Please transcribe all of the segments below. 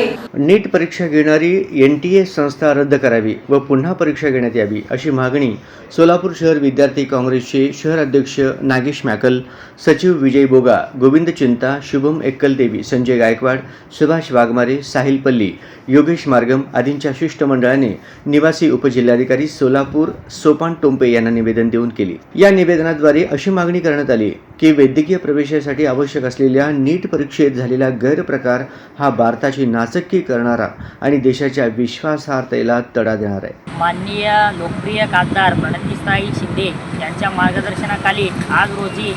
आहे. नीट परीक्षा घेणारी एन टी ए संस्था रद्द करावी व पुन्हा परीक्षा घेण्यात यावी अशी मागणी सोलापूर शहर विद्यार्थी काँग्रेसचे शहर अध्यक्ष नागेश मॅकल सचिव विजय बोगा गोविंद चिंता शुभम एक्कलदेवी संजय गायकवाड सुभाष वाघमारे साहिल पल्ली योगेश मार्गम आदींच्या शिष्टमंडळाने निवासी उपजिल्हाधिकारी सोलापूर सोपान टोंपे यांना निवेदन देऊन केली. या निवेदनाद्वारे अशी मागणी करण्यात आली की वैद्यकीय प्रवेशासाठी आवश्यक असलेल्या नीट परीक्षेत झालेला गैरप्रकार हा भारताची नाच नाचक्की करणारा आणि देशाच्या विश्वासार्हतेला तडा देणार आहे. माननीय लोकप्रिय खासदार प्रणितीताई शिंदे यांच्या मार्गदर्शनाखाली आज रोजी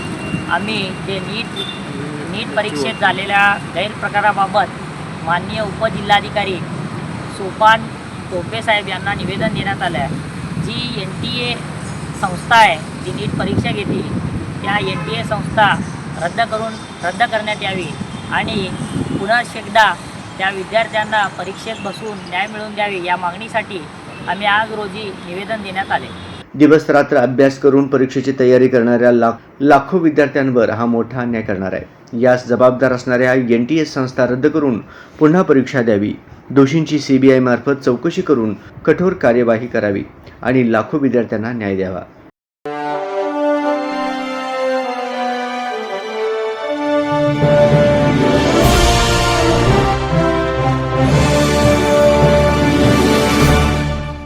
आम्ही जे नीट नीट परीक्षेत झालेल्या गैरप्रकाराबाबत माननीय उपजिल्हाधिकारी सोपान टोपे साहेब यांना निवेदन देण्यात आलं आहे. जी एन टी ए संस्था आहे जी नीट परीक्षा घेते त्या एन टी ए संस्था रद्द करून रद्द करण्यात यावी आणि पुन्हा एकदा त्या विद्यार्थ्यांना परीक्षेत बसून न्याय मिळवून द्यावे या मागणीसाठी आम्ही आज रोजी निवेदन देण्यात आले. दिवस रात्र अभ्यास करून परीक्षेची तयारी करणाऱ्या लाख लाखो विद्यार्थ्यांवर हा मोठा अन्याय करणार आहे. यास जबाबदार असणाऱ्या एन टी एस संस्था रद्द करून पुन्हा परीक्षा द्यावी. दोषींची सी बी मार्फत चौकशी करून कठोर कार्यवाही करावी आणि लाखो विद्यार्थ्यांना न्याय द्यावा.